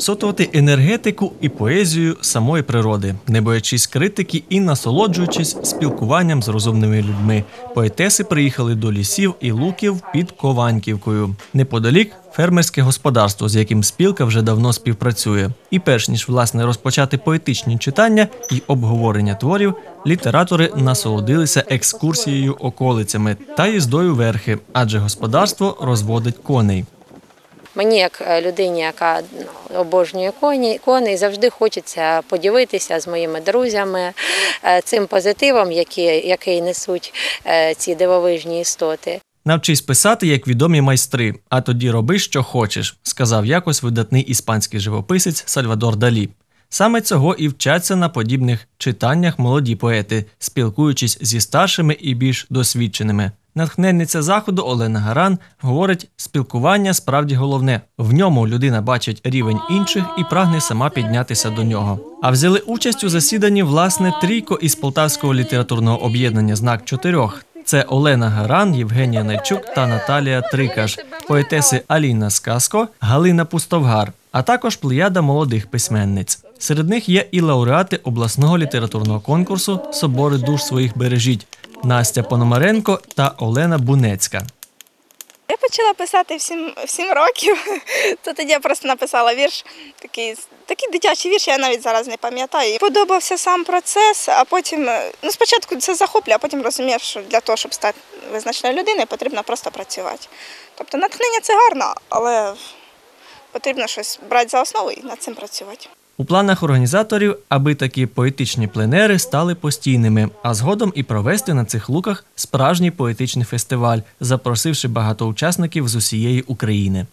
всотувати енергетику і поезію самої природи, не боячись критики і насолоджуючись спілкуванням з розумними людьми. Поетеси приїхали до лісів і луків під Кованьківкою. Неподалік фермерське господарство, з яким спілка вже давно співпрацює. І перш ніж власне розпочати поетичні читання і обговорення творів, літератори насолодилися екскурсією околицями та їздою верхи, адже господарство розводить коней. Мені, як е, людині, яка ну, обожнює коні, коней, завжди хочеться поділитися з моїми друзями е, цим позитивом, який, який несуть е, ці дивовижні істоти. Навчись писати як відомі майстри, а тоді роби, що хочеш, сказав якось видатний іспанський живописець Сальвадор Далі. Саме цього і вчаться на подібних читаннях молоді поети, спілкуючись зі старшими і більш досвідченими. Натхненниця заходу Олена Гаран говорить, спілкування справді головне. В ньому людина бачить рівень інших і прагне сама піднятися до нього. А взяли участь у засіданні власне трійко із Полтавського літературного об'єднання Знак чотирьох. Це Олена Гаран, Євгенія Найчук та Наталія Трикаш, поетеси Аліна Сказко, Галина Пустовгар, а також плеяда молодих письменниць. Серед них є і лауреати обласного літературного конкурсу Собори душ своїх бережіть Настя Пономаренко та Олена Бунецька. Я почала писати в сім, в сім років, то тоді я просто написала вірш, такий, такий дитячий вірш, я навіть зараз не пам'ятаю. Подобався сам процес, а потім, е, ну спочатку це захоплює, а потім розумів, що для того, щоб стати визначною людиною, потрібно просто працювати. Тобто натхнення це гарно, але потрібно щось брати за основу і над цим працювати. У планах організаторів, аби такі поетичні пленери стали постійними, а згодом і провести на цих луках справжній поетичний фестиваль, запросивши багато учасників з усієї України.